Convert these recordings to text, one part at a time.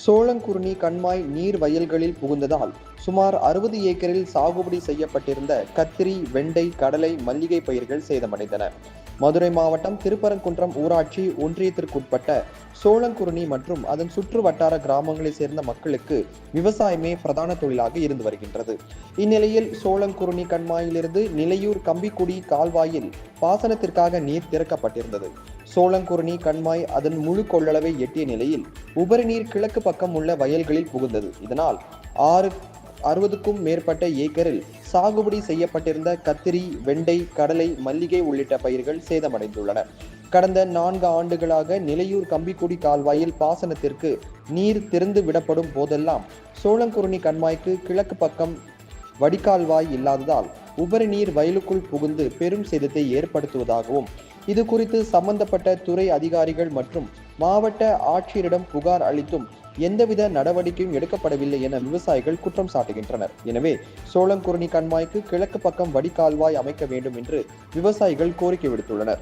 சோளங்குருணி கண்மாய் நீர் வயல்களில் புகுந்ததால் சுமார் அறுபது ஏக்கரில் சாகுபடி செய்யப்பட்டிருந்த கத்திரி வெண்டை கடலை மல்லிகை பயிர்கள் சேதமடைந்தன. மதுரை மாவட்டம் திருப்பரங்குன்றம் ஊராட்சி ஒன்றியத்திற்குட்பட்ட சோளங்குருணி மற்றும் அதன் சுற்று வட்டார கிராமங்களைச் சேர்ந்த மக்களுக்கு விவசாயமே பிரதான தொழிலாக இருந்து வருகின்றது. இந்நிலையில் சோளங்குருணி கண்மாயிலிருந்து நிலையூர் கம்பிக்குடி கால்வாயில் பாசனத்திற்காக நீர் திறக்கப்பட்டிருந்தது. சோளங்குருணி கண்மாய் அதன் முழு கொள்ளளவை எட்டிய நிலையில் உபரி நீர் கிழக்கு பக்கம் உள்ள வயல்களில் புகுந்தது. இதனால் ஆறு அறுபதுக்கும் மேற்பட்ட ஏக்கரில் சாகுபடி செய்யப்பட்டிருந்த கத்திரி வெண்டை கடலை மல்லிகை உள்ளிட்ட பயிர்கள் சேதமடைந்துள்ளன. கடந்த நான்கு ஆண்டுகளாக நிலையூர் கம்பிக்குடி கால்வாயில் பாசனத்திற்கு நீர் திறந்து விடப்படும் போதெல்லாம் சோளங்குருணி கண்மாய்க்கு கிழக்கு பக்கம் வடிகால்வாய் இல்லாததால் உபரி நீர் வயலுக்குள் புகுந்து பெரும் சேதத்தை ஏற்படுத்துவதாகவும் இது குறித்து சம்பந்தப்பட்ட துறை அதிகாரிகள் மற்றும் மாவட்ட ஆட்சியரிடம் புகார் அளித்தும் எந்தவித நடவடிக்கையும் எடுக்கப்படவில்லை என விவசாயிகள் குற்றம் சாட்டுகின்றனர். எனவே சோளங்குருணி கண்மாய்க்கு கிழக்கு பக்கம் வடிகால்வாய் அமைக்க வேண்டும் என்று விவசாயிகள் கோரிக்கை விடுத்துள்ளனர்.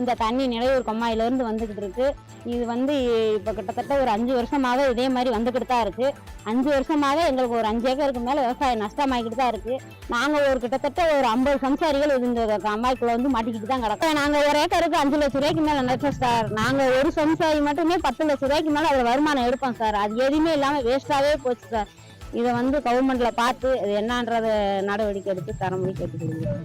இந்த தண்ணி நிலையூர் கொம்மாயிலேருந்து வந்துக்கிட்டு இருக்கு. இது வந்து இப்போ கிட்டத்தட்ட ஒரு அஞ்சு வருஷமாக இதே மாதிரி வந்துக்கிட்டு தான் இருக்கு. அஞ்சு வருஷமாக எங்களுக்கு ஒரு அஞ்சு ஏக்கருக்கு மேலே விவசாயம் நஷ்டமாகிக்கிட்டு தான் இருக்கு. நாங்கள் ஒரு கிட்டத்தட்ட ஒரு ஐம்பது சம்சாரிகள் இது இந்த கம்மாய்க்குள்ள வந்து மாட்டிக்கிட்டு தான் கிடக்கும். நாங்கள் ஒரு ஏக்கருக்கு அஞ்சு லட்ச ரூபாய்க்கு மேலே நினைச்சோம் சார். நாங்கள் ஒரு சம்சாரி மட்டுமே பத்து லட்ச ரூபாய்க்கு மேலே அதில் வருமானம் எடுப்போம் சார். அது எதுவுமே இல்லாமல் வேஸ்ட்டாகவே போச்சு சார். இதை வந்து கவர்மெண்ட்ல பார்த்து இது என்னன்றத நடவடிக்கை எடுத்து தர முடியும் கேட்டுக்கொள்கிறேன்